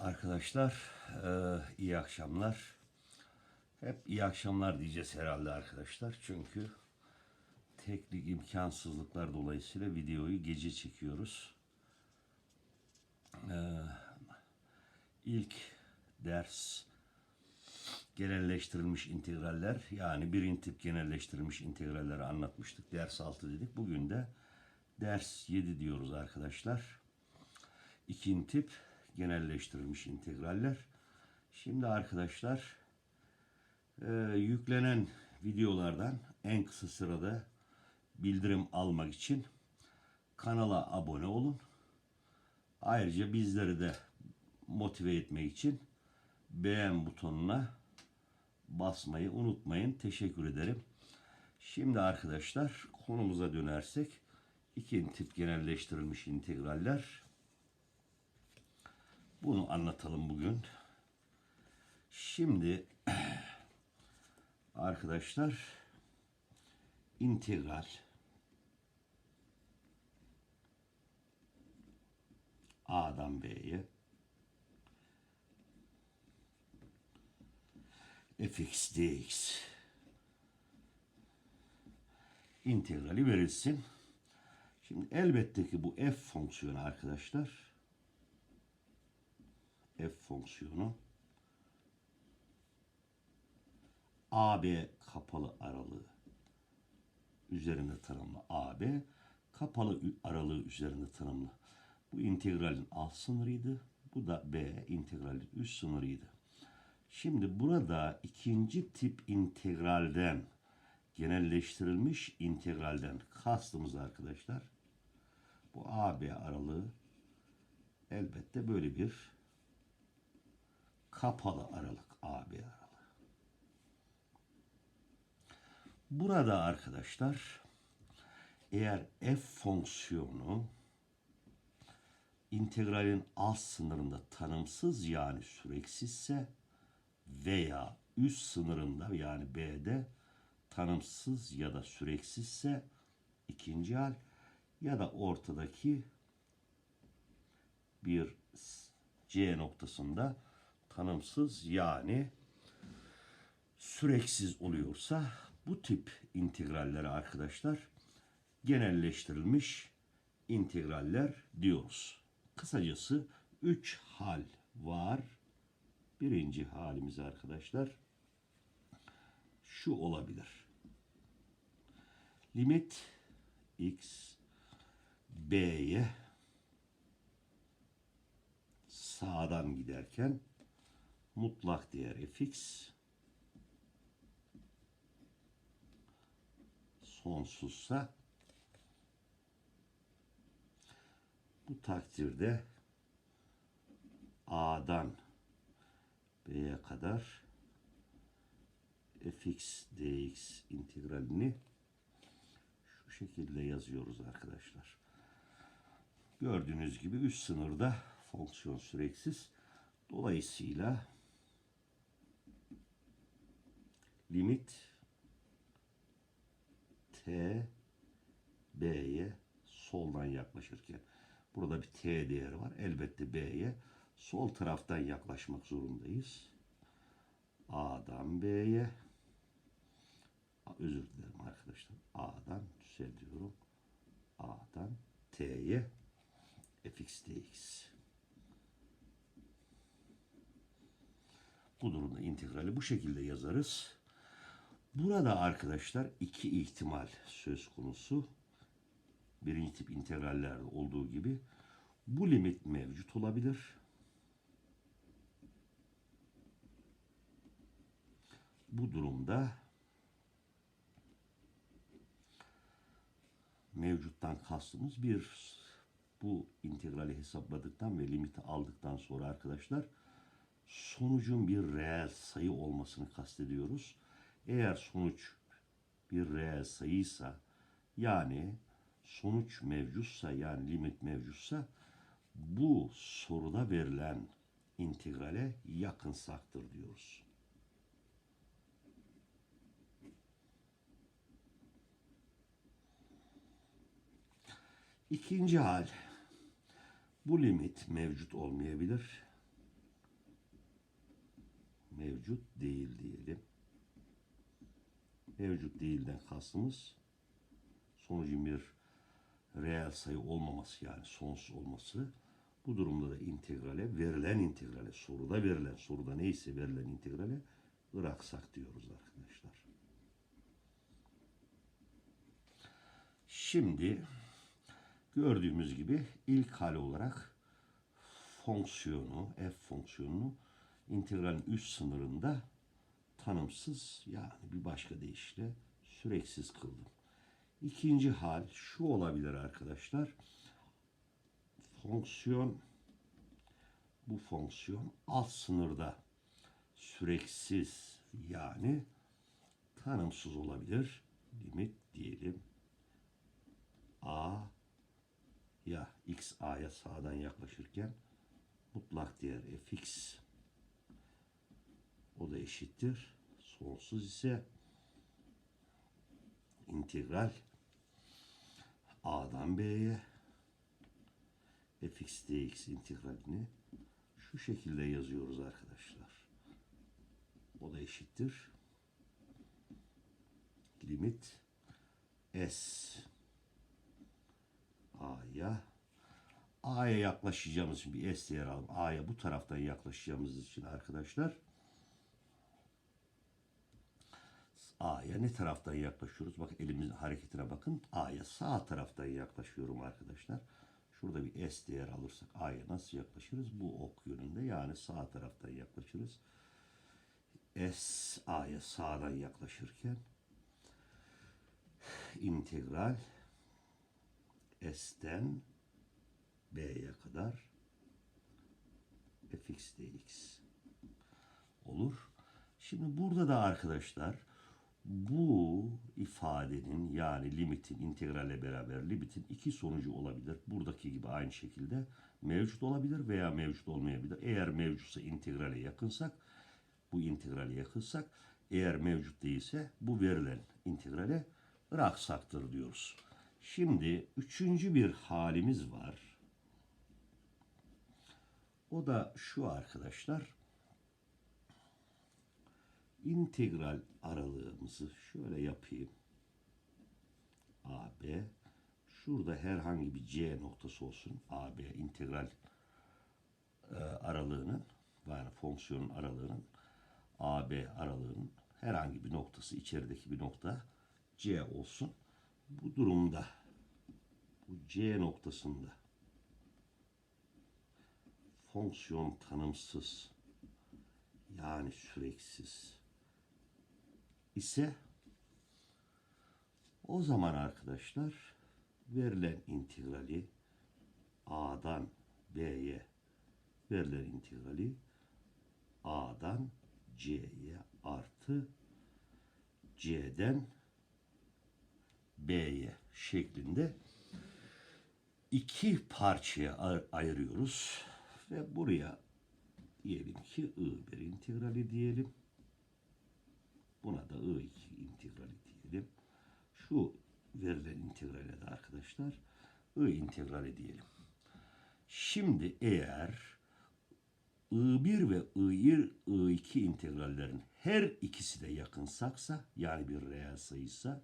Arkadaşlar eee, iyi akşamlar. Hep iyi akşamlar diyeceğiz herhalde arkadaşlar. Çünkü teknik imkansızlıklar dolayısıyla videoyu gece çekiyoruz. Eee ilk ders genelleştirilmiş integraller yani birinci tip genelleştirilmiş integralleri anlatmıştık. Ders 6 dedik. Bugün de ders 7 diyoruz arkadaşlar. İkinci tip genelleştirilmiş integraller. Şimdi arkadaşlar e, yüklenen videolardan en kısa sırada bildirim almak için kanala abone olun. Ayrıca bizleri de motive etmek için beğen butonuna basmayı unutmayın. Teşekkür ederim. Şimdi arkadaşlar konumuza dönersek ikinci tip genelleştirilmiş integraller. Bunu anlatalım bugün. Şimdi arkadaşlar integral A'dan B'ye fx dx integrali verilsin. Şimdi elbette ki bu f fonksiyonu arkadaşlar f fonksiyonu AB kapalı aralığı üzerinde tanımlı AB kapalı aralığı üzerinde tanımlı. Bu integralin alt sınırıydı. Bu da B integralin üst sınırıydı. Şimdi burada ikinci tip integralden genelleştirilmiş integralden kastımız arkadaşlar bu AB aralığı elbette böyle bir kapalı aralık AB aralığı. Burada arkadaşlar eğer f fonksiyonu integralin alt sınırında tanımsız yani süreksizse veya üst sınırında yani B'de tanımsız ya da süreksizse ikinci hal ya da ortadaki bir C noktasında tanımsız yani süreksiz oluyorsa bu tip integrallere arkadaşlar genelleştirilmiş integraller diyoruz. Kısacası 3 hal var. Birinci halimiz arkadaşlar şu olabilir. Limit x b'ye sağdan giderken mutlak değer fx sonsuzsa bu takdirde a'dan b'ye kadar fx dx integralini şu şekilde yazıyoruz arkadaşlar. Gördüğünüz gibi üst sınırda fonksiyon süreksiz. Dolayısıyla limit t b'ye soldan yaklaşırken burada bir t değeri var. Elbette b'ye sol taraftan yaklaşmak zorundayız. A'dan B'ye özür dilerim arkadaşlar. A'dan düzeltiyorum. A'dan T'ye fx dx. Bu durumda integrali bu şekilde yazarız. Burada arkadaşlar iki ihtimal söz konusu. Birinci tip integrallerde olduğu gibi bu limit mevcut olabilir. Bu durumda mevcuttan kastımız bir bu integrali hesapladıktan ve limiti aldıktan sonra arkadaşlar sonucun bir reel sayı olmasını kastediyoruz. Eğer sonuç bir reel sayıysa yani sonuç mevcutsa yani limit mevcutsa bu soruda verilen integrale yakınsaktır diyoruz. İkinci hal. Bu limit mevcut olmayabilir. mevcut değil diyelim. Mevcut değilden kastımız sonucun bir reel sayı olmaması yani sonsuz olması. Bu durumda da integrale, verilen integrale, soruda verilen, soruda neyse verilen integrale bıraksak diyoruz arkadaşlar. Şimdi gördüğümüz gibi ilk hal olarak fonksiyonu, f fonksiyonunu integralin üst sınırında tanımsız yani bir başka deyişle süreksiz kıldım. İkinci hal şu olabilir arkadaşlar. Fonksiyon bu fonksiyon alt sınırda süreksiz yani tanımsız olabilir. Limit diyelim. A ya x a'ya sağdan yaklaşırken mutlak değer fx o da eşittir. Sonsuz ise integral a'dan b'ye fx dx integralini şu şekilde yazıyoruz arkadaşlar. O da eşittir. Limit s a'ya a'ya yaklaşacağımız için bir s değer alalım. a'ya bu taraftan yaklaşacağımız için arkadaşlar A'ya ne taraftan yaklaşıyoruz? Bak elimizin hareketine bakın. A'ya sağ taraftan yaklaşıyorum arkadaşlar. Şurada bir S değer alırsak A'ya nasıl yaklaşırız? Bu ok yönünde yani sağ taraftan yaklaşırız. S A'ya sağdan yaklaşırken integral S'ten B'ye kadar fx dx olur. Şimdi burada da arkadaşlar bu ifadenin yani limitin integralle beraber limitin iki sonucu olabilir. Buradaki gibi aynı şekilde mevcut olabilir veya mevcut olmayabilir. Eğer mevcutsa integrale yakınsak bu integrale yakınsak eğer mevcut değilse bu verilen integrale bıraksaktır diyoruz. Şimdi üçüncü bir halimiz var. O da şu arkadaşlar integral aralığımızı şöyle yapayım. AB şurada herhangi bir C noktası olsun. AB integral e, aralığının yani fonksiyonun aralığının AB aralığının herhangi bir noktası içerideki bir nokta C olsun. Bu durumda bu C noktasında fonksiyon tanımsız yani süreksiz ise o zaman arkadaşlar verilen integrali A'dan B'ye verilen integrali A'dan C'ye artı C'den B'ye şeklinde iki parçaya ayırıyoruz ve buraya diyelim ki I bir integrali diyelim. Buna da I2 integrali diyelim. Şu verilen integrale de arkadaşlar I integrali diyelim. Şimdi eğer I1 ve I1, I2 integrallerin her ikisi de yakınsaksa yani bir reel sayıysa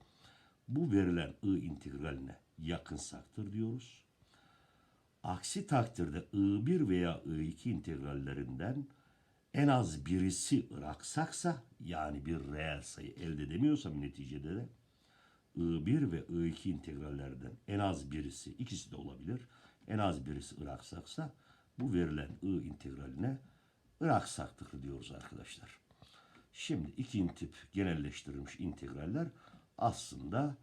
bu verilen I integraline yakınsaktır diyoruz. Aksi takdirde I1 veya I2 integrallerinden en az birisi ıraksaksa yani bir reel sayı elde edemiyorsam neticede de I1 ve I2 integrallerden en az birisi ikisi de olabilir. En az birisi ıraksaksa bu verilen I integraline ıraksaktır diyoruz arkadaşlar. Şimdi ikinci tip genelleştirilmiş integraller aslında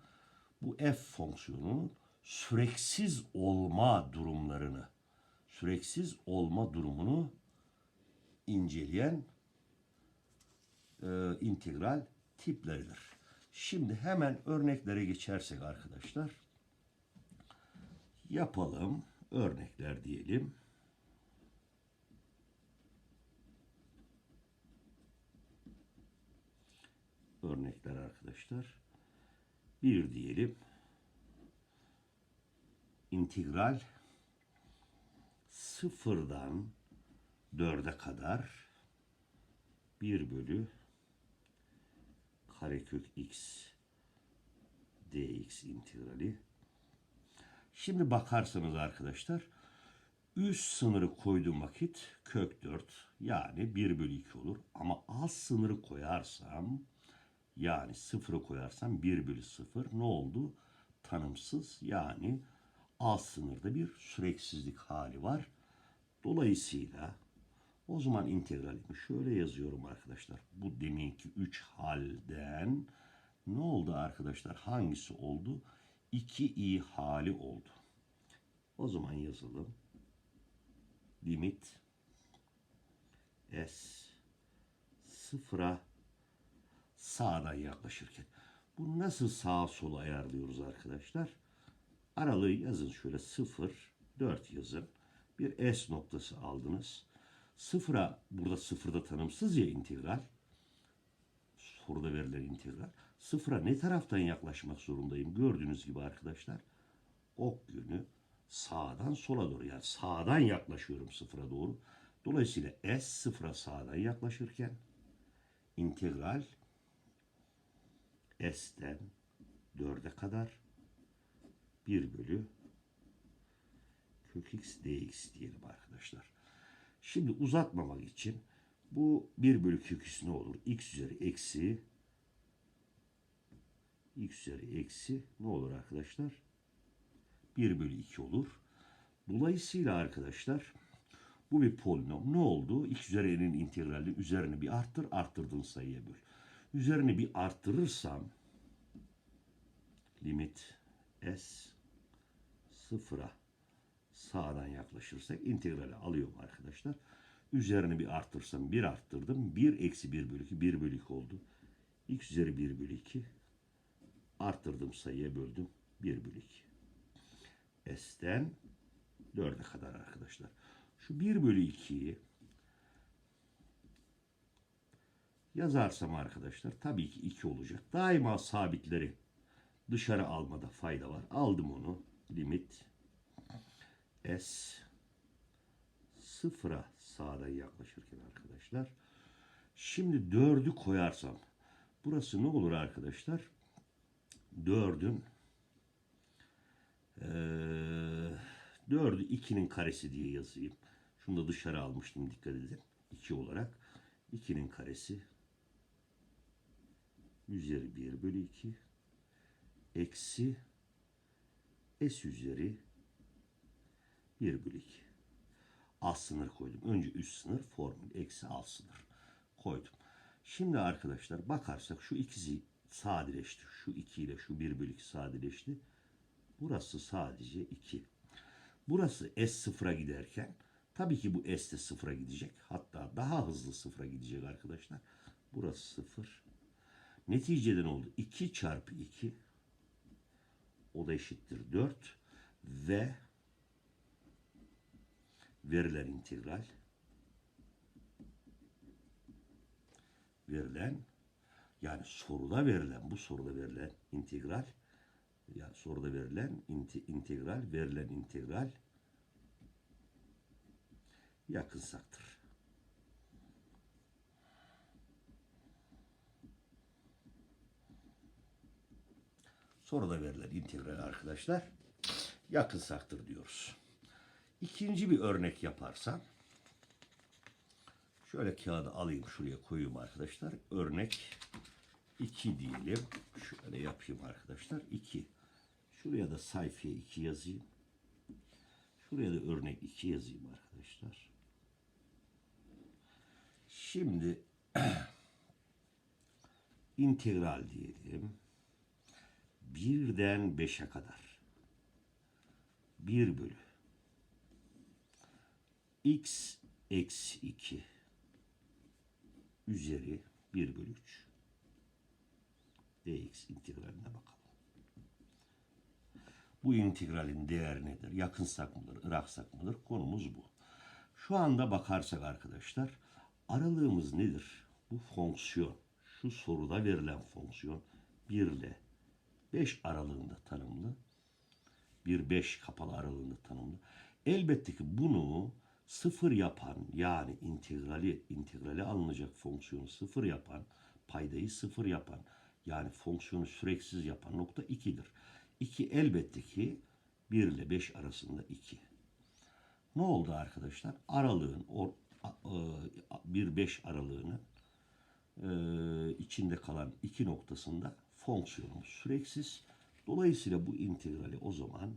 bu f fonksiyonunun süreksiz olma durumlarını, süreksiz olma durumunu inceleyen e, integral tipleridir. Şimdi hemen örneklere geçersek arkadaşlar yapalım. Örnekler diyelim. Örnekler arkadaşlar. Bir diyelim. İntegral sıfırdan 4'e kadar 1 bölü karekök x dx integrali. Şimdi bakarsanız arkadaşlar üst sınırı koyduğum vakit kök 4 yani 1 bölü 2 olur. Ama alt sınırı koyarsam yani sıfırı koyarsam 1 bölü 0 ne oldu? Tanımsız yani alt sınırda bir süreksizlik hali var. Dolayısıyla o zaman integralimi şöyle yazıyorum arkadaşlar. Bu deminki 3 halden ne oldu arkadaşlar? Hangisi oldu? 2i hali oldu. O zaman yazalım. Limit s sıfıra sağdan yaklaşırken. Bu nasıl sağa sola ayarlıyoruz arkadaşlar? Aralığı yazın şöyle 0, 4 yazın. Bir S noktası aldınız. Sıfıra, burada sıfırda tanımsız ya integral. Soruda verilen integral. Sıfıra ne taraftan yaklaşmak zorundayım? Gördüğünüz gibi arkadaşlar. Ok yönü sağdan sola doğru. Yani sağdan yaklaşıyorum sıfıra doğru. Dolayısıyla S sıfıra sağdan yaklaşırken integral S'ten 4'e kadar 1 bölü kök x dx diyelim arkadaşlar. Şimdi uzatmamak için bu 1 bölü kök x ne olur? x üzeri eksi x üzeri eksi ne olur arkadaşlar? 1 bölü 2 olur. Dolayısıyla arkadaşlar bu bir polinom. Ne oldu? x üzeri n'in integrali üzerine bir arttır, arttırdığın sayıya böl. Üzerine bir arttırırsam limit s sıfıra sağdan yaklaşırsak integrali alıyorum arkadaşlar. Üzerine bir arttırsam bir arttırdım. 1 eksi 1 bölü 2 1 bölü 2 oldu. x üzeri 1 bölü 2 arttırdım sayıya böldüm. 1 bölü 2. S'ten 4'e kadar arkadaşlar. Şu 1 bölü 2'yi yazarsam arkadaşlar tabii ki 2 olacak. Daima sabitleri dışarı almada fayda var. Aldım onu. Limit S sıfıra sağdan yaklaşırken arkadaşlar. Şimdi 4'ü koyarsam burası ne olur arkadaşlar? 4'ün ee, 4'ü 2'nin karesi diye yazayım. Şunu da dışarı almıştım dikkat edin. 2 olarak 2'nin karesi üzeri 1 bölü 2 eksi s üzeri 1 bölü 2. Alt sınır koydum. Önce üst sınır formül eksi alt sınır koydum. Şimdi arkadaşlar bakarsak şu ikisi sadeleşti. Şu 2 ile şu 1 bölü 2 sadeleşti. Burası sadece 2. Burası s sıfıra giderken tabii ki bu s de sıfıra gidecek. Hatta daha hızlı sıfıra gidecek arkadaşlar. Burası sıfır. Neticede ne oldu? 2 çarpı 2 o da eşittir 4 ve verilen integral verilen yani soruda verilen bu soruda verilen integral yani soruda verilen inte, integral verilen integral yakınsaktır. Soruda verilen integral arkadaşlar yakınsaktır diyoruz. İkinci bir örnek yaparsam şöyle kağıdı alayım şuraya koyayım arkadaşlar. Örnek 2 diyelim. Şöyle yapayım arkadaşlar. 2. Şuraya da sayfaya 2 yazayım. Şuraya da örnek 2 yazayım arkadaşlar. Şimdi integral diyelim. 1'den 5'e kadar. 1 bölü x eksi 2 üzeri 1 bölü 3 dx integraline bakalım. Bu integralin değeri nedir? Yakınsak mıdır, ıraksak mıdır? Konumuz bu. Şu anda bakarsak arkadaşlar aralığımız nedir? Bu fonksiyon, şu soruda verilen fonksiyon 1 ile 5 aralığında tanımlı. 1-5 kapalı aralığında tanımlı. Elbette ki bunu sıfır yapan yani integrali integrali alınacak fonksiyonu sıfır yapan paydayı sıfır yapan yani fonksiyonu süreksiz yapan nokta 2'dir. 2 elbette ki 1 ile 5 arasında 2. Ne oldu arkadaşlar? Aralığın or, 1-5 aralığını e, içinde kalan iki noktasında fonksiyonumuz süreksiz. Dolayısıyla bu integrali o zaman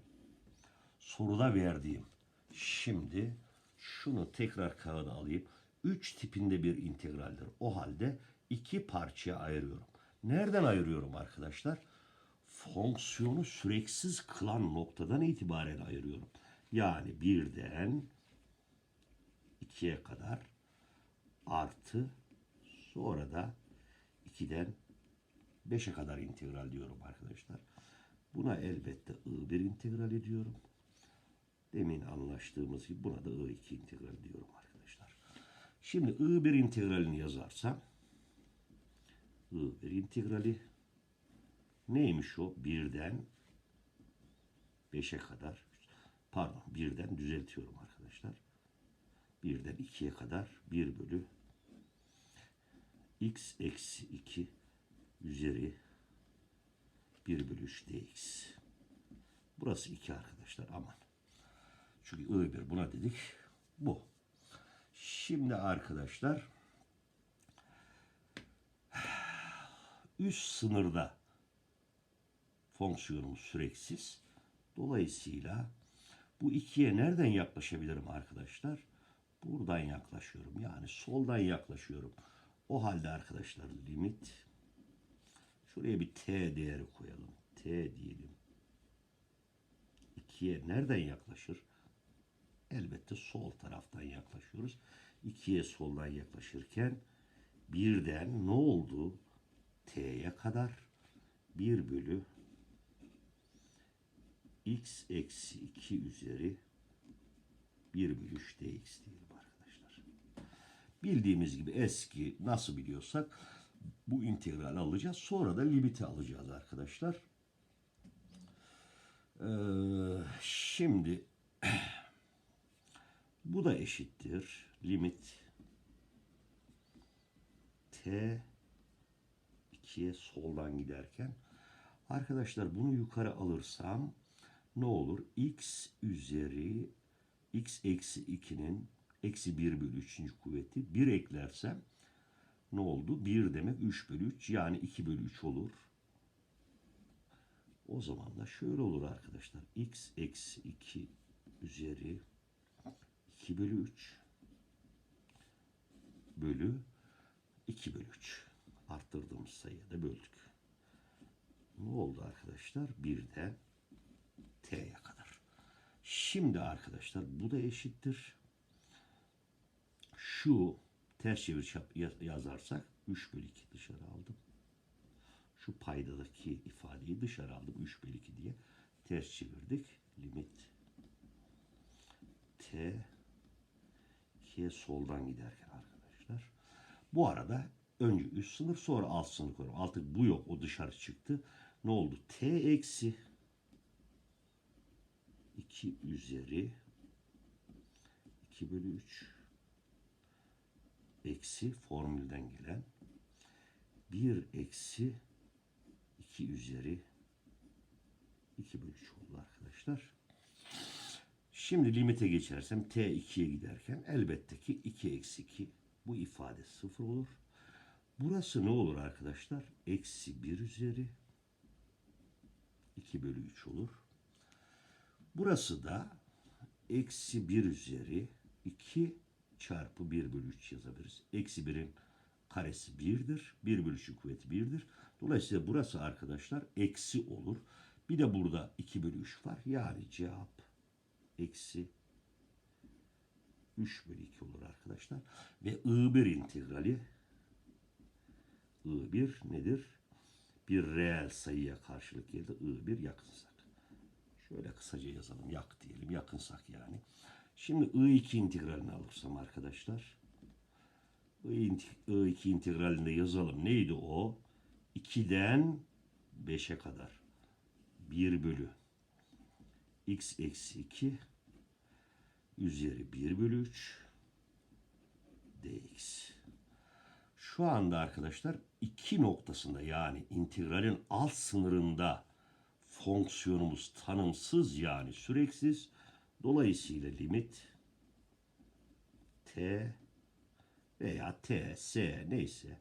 soruda verdiğim şimdi şunu tekrar kağıda alayım. 3 tipinde bir integraldir. O halde iki parçaya ayırıyorum. Nereden ayırıyorum arkadaşlar? Fonksiyonu süreksiz kılan noktadan itibaren ayırıyorum. Yani birden 2'ye kadar artı sonra da 2'den 5'e kadar integral diyorum arkadaşlar. Buna elbette I1 integral ediyorum. Demin anlaştığımız gibi buna da I2 integral diyorum arkadaşlar. Şimdi I1 integralini yazarsam I1 integrali neymiş o? Birden 5'e kadar pardon birden düzeltiyorum arkadaşlar. Birden 2'ye kadar 1 bölü x eksi 2 üzeri 1 bölü 3 dx. Burası 2 arkadaşlar aman. Çünkü I1 buna dedik. Bu. Şimdi arkadaşlar üst sınırda fonksiyonumuz süreksiz. Dolayısıyla bu ikiye nereden yaklaşabilirim arkadaşlar? Buradan yaklaşıyorum. Yani soldan yaklaşıyorum. O halde arkadaşlar limit şuraya bir t değeri koyalım. t diyelim. 2'ye nereden yaklaşır? Elbette sol taraftan yaklaşıyoruz. 2'ye soldan yaklaşırken birden ne oldu? t'ye kadar 1 bölü x eksi 2 üzeri 1 bölü 3 dx diyelim arkadaşlar. Bildiğimiz gibi eski nasıl biliyorsak bu integral alacağız. Sonra da limiti alacağız arkadaşlar. Ee, şimdi bu da eşittir. Limit t 2'ye soldan giderken arkadaşlar bunu yukarı alırsam ne olur? x üzeri x eksi 2'nin eksi 1 bölü 3. kuvveti 1 eklersem ne oldu? 1 demek 3 bölü 3 yani 2 bölü 3 olur. O zaman da şöyle olur arkadaşlar. x eksi 2 üzeri 2 bölü 3 bölü 2 bölü 3 arttırdığımız sayıya da böldük. Ne oldu arkadaşlar? Birden t'ye kadar. Şimdi arkadaşlar bu da eşittir. Şu ters çevir yazarsak 3 bölü 2 dışarı aldım. Şu paydadaki ifadeyi dışarı aldım. 3 bölü 2 diye ters çevirdik. Limit t 2'ye soldan giderken arkadaşlar. Bu arada önce üst sınır sonra alt sınır koyuyorum. Artık bu yok. O dışarı çıktı. Ne oldu? T eksi 2 üzeri 2 bölü 3 eksi formülden gelen 1 eksi 2 üzeri 2 bölü 3 oldu arkadaşlar. Şimdi limite geçersem t 2'ye giderken elbette ki 2 eksi 2 bu ifade 0 olur. Burası ne olur arkadaşlar? Eksi 1 üzeri 2 bölü 3 olur. Burası da eksi 1 üzeri 2 çarpı 1 bölü 3 yazabiliriz. Eksi 1'in karesi 1'dir. 1 bölü 3'ün kuvveti 1'dir. Dolayısıyla burası arkadaşlar eksi olur. Bir de burada 2 bölü 3 var. Yani cevap eksi 3 bölü 2 olur arkadaşlar. Ve I1 integrali I1 nedir? Bir reel sayıya karşılık geldi. I1 yakınsak. Şöyle kısaca yazalım. Yak diyelim. Yakınsak yani. Şimdi I2 integralini alırsam arkadaşlar. I2 integralinde yazalım. Neydi o? 2'den 5'e kadar. 1 bölü x eksi 2 üzeri 1 bölü 3 dx. Şu anda arkadaşlar iki noktasında yani integralin alt sınırında fonksiyonumuz tanımsız yani süreksiz. Dolayısıyla limit t veya t, s neyse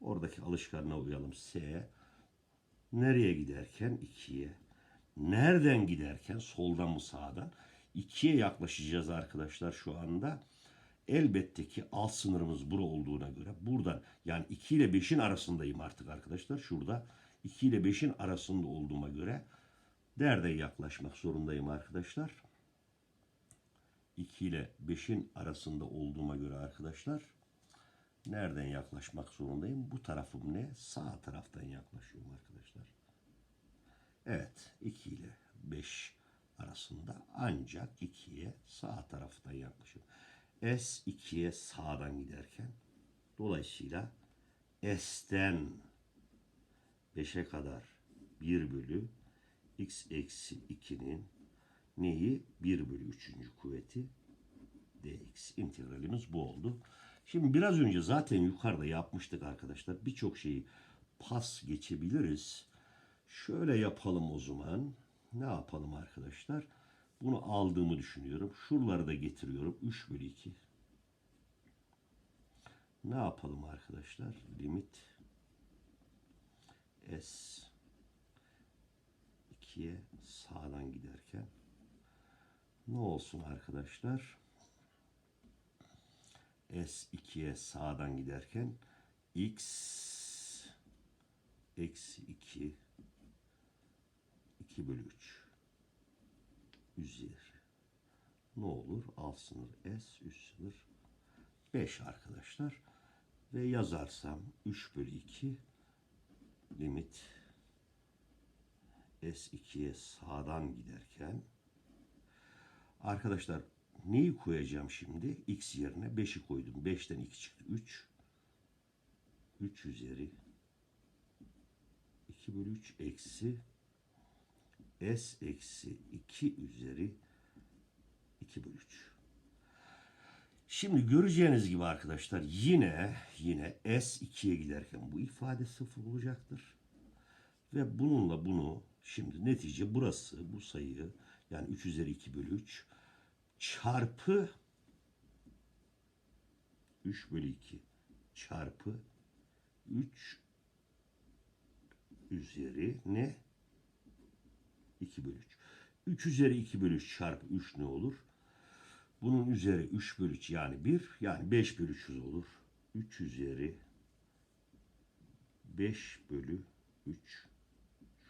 oradaki alışkanlığa uyalım s nereye giderken 2'ye nereden giderken soldan mı sağdan 2'ye yaklaşacağız arkadaşlar şu anda. Elbette ki alt sınırımız bura olduğuna göre buradan yani 2 ile 5'in arasındayım artık arkadaşlar. Şurada 2 ile 5'in arasında olduğuma göre nereden yaklaşmak zorundayım arkadaşlar? 2 ile 5'in arasında olduğuma göre arkadaşlar nereden yaklaşmak zorundayım? Bu tarafım ne? Sağ taraftan yaklaşıyorum arkadaşlar. Evet 2 ile 5 arasında ancak 2'ye sağ taraftan yaklaşıyorum. S 2'ye sağdan giderken dolayısıyla S'ten 5'e kadar 1 bölü x eksi 2'nin neyi? 1 bölü 3. kuvveti dx. integralimiz bu oldu. Şimdi biraz önce zaten yukarıda yapmıştık arkadaşlar. Birçok şeyi pas geçebiliriz. Şöyle yapalım o zaman. Ne yapalım arkadaşlar? Bunu aldığımı düşünüyorum. Şuraları da getiriyorum. 3 bölü 2. Ne yapalım arkadaşlar? Limit S 2'ye sağdan giderken ne olsun arkadaşlar? S 2'ye sağdan giderken X eksi 2 2 bölü 3 üzeri ne olur? Alt sınır S, üst sınır 5 arkadaşlar. Ve yazarsam 3 bölü 2 limit S2'ye sağdan giderken arkadaşlar neyi koyacağım şimdi? X yerine 5'i koydum. 5'ten 2 çıktı. 3 3 üzeri 2 bölü 3 eksi S eksi 2 üzeri 2 bölü 3. Şimdi göreceğiniz gibi arkadaşlar yine yine S 2'ye giderken bu ifade sıfır olacaktır. Ve bununla bunu şimdi netice burası bu sayı yani 3 üzeri 2 bölü 3 çarpı 3 bölü 2 çarpı 3 üzeri ne? 2 bölü 3. 3 üzeri 2 bölü 3 çarpı 3 ne olur? Bunun üzeri 3 bölü 3 yani 1 yani 5 bölü 300 olur. 3 üzeri 5 bölü 3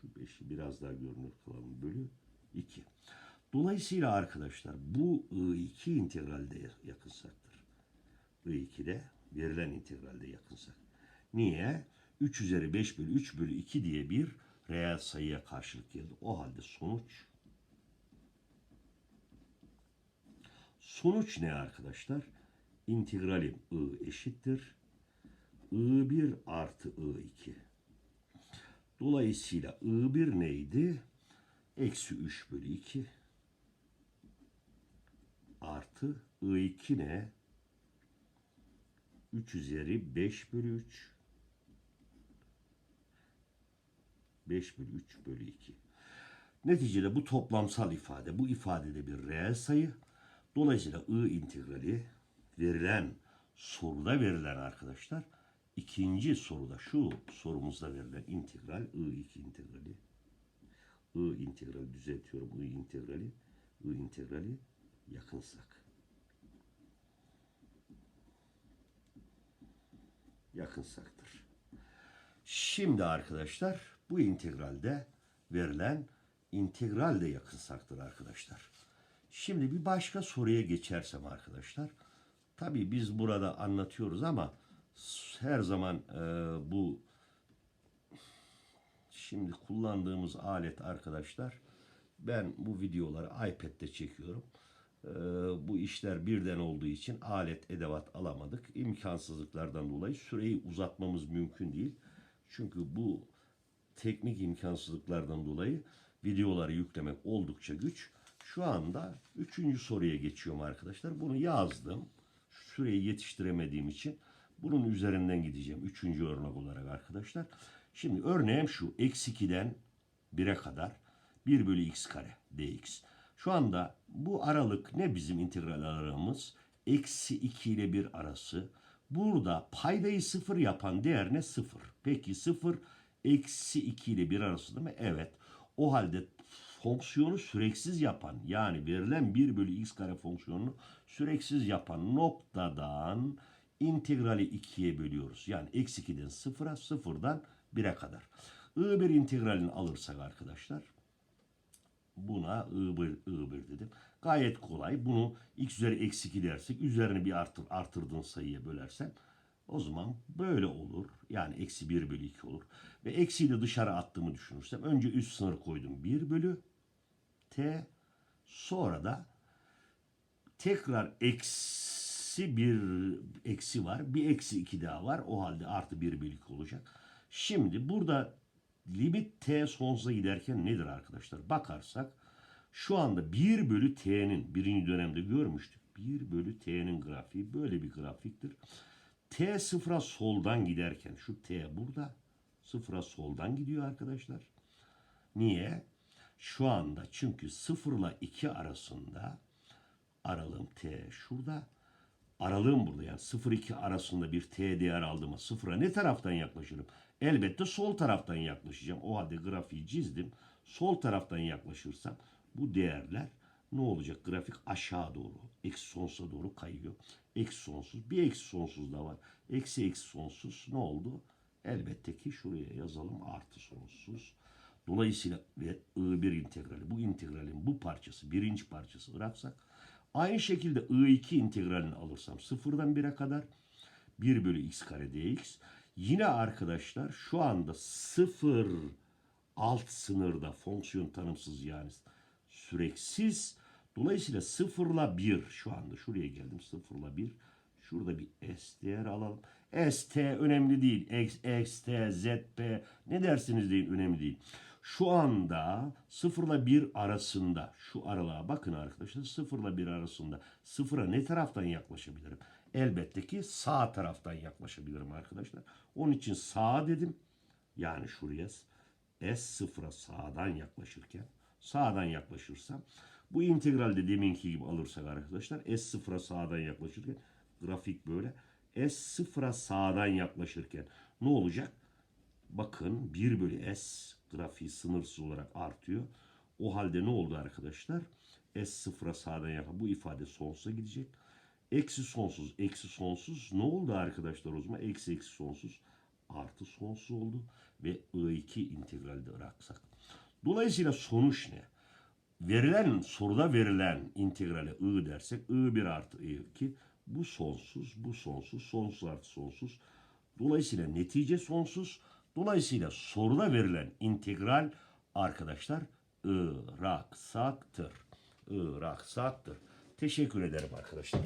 şu 5'i biraz daha görünür kılalım bölü 2. Dolayısıyla arkadaşlar bu I2 integralde yakınsaktır. I2'de verilen integralde yakınsak. Niye? 3 üzeri 5 bölü 3 bölü 2 diye bir reel sayıya karşılık geldi. O halde sonuç Sonuç ne arkadaşlar? İntegralim I eşittir. I1 artı I2. Dolayısıyla I1 neydi? Eksi 3 bölü 2 artı I2 ne? 3 üzeri 5 bölü 3 5 bölü 3 bölü 2. Neticede bu toplamsal ifade. Bu ifadede bir reel sayı. Dolayısıyla I integrali verilen soruda verilen arkadaşlar ikinci soruda şu sorumuzda verilen integral I2 integrali I integrali düzeltiyorum I integrali I integrali yakınsak. Yakınsaktır. Şimdi arkadaşlar bu integralde verilen integral de yakınsaktır arkadaşlar. Şimdi bir başka soruya geçersem arkadaşlar. Tabii biz burada anlatıyoruz ama her zaman e, bu şimdi kullandığımız alet arkadaşlar ben bu videoları iPad'de çekiyorum. E, bu işler birden olduğu için alet edevat alamadık. İmkansızlıklardan dolayı süreyi uzatmamız mümkün değil. Çünkü bu teknik imkansızlıklardan dolayı videoları yüklemek oldukça güç. Şu anda üçüncü soruya geçiyorum arkadaşlar. Bunu yazdım. Süreyi yetiştiremediğim için bunun üzerinden gideceğim. Üçüncü örnek olarak arkadaşlar. Şimdi örneğim şu. Eksi 2'den 1'e kadar 1 bölü x kare dx. Şu anda bu aralık ne bizim integral aralığımız? Eksi 2 ile 1 arası. Burada paydayı sıfır yapan değer ne? Sıfır. Peki sıfır eksi 2 ile 1 arasında mı? Evet. O halde fonksiyonu süreksiz yapan yani verilen 1 bölü x kare fonksiyonunu süreksiz yapan noktadan integrali 2'ye bölüyoruz. Yani eksi 2'den 0'a 0'dan 1'e kadar. I1 integralini alırsak arkadaşlar buna I1, I1 dedim. Gayet kolay. Bunu x üzeri eksi 2 dersek üzerine bir artır, artırdığın sayıya bölersen o zaman böyle olur. Yani eksi 1 bölü 2 olur. Ve eksiyi de dışarı attığımı düşünürsem önce üst sınır koydum 1 bölü t sonra da tekrar eksi bir eksi var. Bir eksi iki daha var. O halde artı bir bölü iki olacak. Şimdi burada limit t sonsuza giderken nedir arkadaşlar? Bakarsak şu anda 1 bölü t'nin birinci dönemde görmüştük. 1 bölü t'nin grafiği böyle bir grafiktir. T sıfıra soldan giderken şu t burada sıfıra soldan gidiyor arkadaşlar. Niye? Şu anda çünkü 0 ile 2 arasında aralığım t şurada. Aralığım burada yani 0-2 arasında bir t değer aldığıma sıfıra ne taraftan yaklaşırım? Elbette sol taraftan yaklaşacağım. O halde grafiği çizdim. Sol taraftan yaklaşırsam bu değerler ne olacak? Grafik aşağı doğru, eksi sonsuza doğru kayıyor. Eksi sonsuz, bir eksi sonsuz da var. Eksi eksi sonsuz ne oldu? Elbette ki şuraya yazalım artı sonsuz. Dolayısıyla ve I1 integrali bu integralin bu parçası birinci parçası bıraksak aynı şekilde I2 integralini alırsam sıfırdan 1'e kadar 1 bölü x kare dx yine arkadaşlar şu anda sıfır alt sınırda fonksiyon tanımsız yani süreksiz dolayısıyla sıfırla 1 şu anda şuraya geldim sıfırla 1 şurada bir s değer alalım. S, T önemli değil. X, X, T, Z, P ne dersiniz deyin önemli değil. Şu anda 0 ile 1 arasında şu aralığa bakın arkadaşlar 0 ile 1 arasında sıfıra ne taraftan yaklaşabilirim? Elbette ki sağ taraftan yaklaşabilirim arkadaşlar. Onun için sağ dedim. Yani şuraya S sıfıra sağdan yaklaşırken sağdan yaklaşırsam bu integralde deminki gibi alırsak arkadaşlar S sıfıra sağdan yaklaşırken grafik böyle S sıfıra sağdan yaklaşırken ne olacak? Bakın 1 bölü S grafiği sınırsız olarak artıyor. O halde ne oldu arkadaşlar? S sıfıra sağdan yakın. Bu ifade sonsuza gidecek. Eksi sonsuz, eksi sonsuz. Ne oldu arkadaşlar o zaman? Eksi eksi sonsuz artı sonsuz oldu. Ve I2 integralde bıraksak. Dolayısıyla sonuç ne? Verilen soruda verilen integrale I dersek I1 artı I2 bu sonsuz, bu sonsuz, sonsuz artı sonsuz. Dolayısıyla netice sonsuz. Dolayısıyla soruda verilen integral arkadaşlar Iraksaktır. Iraksaktır. Teşekkür ederim arkadaşlar.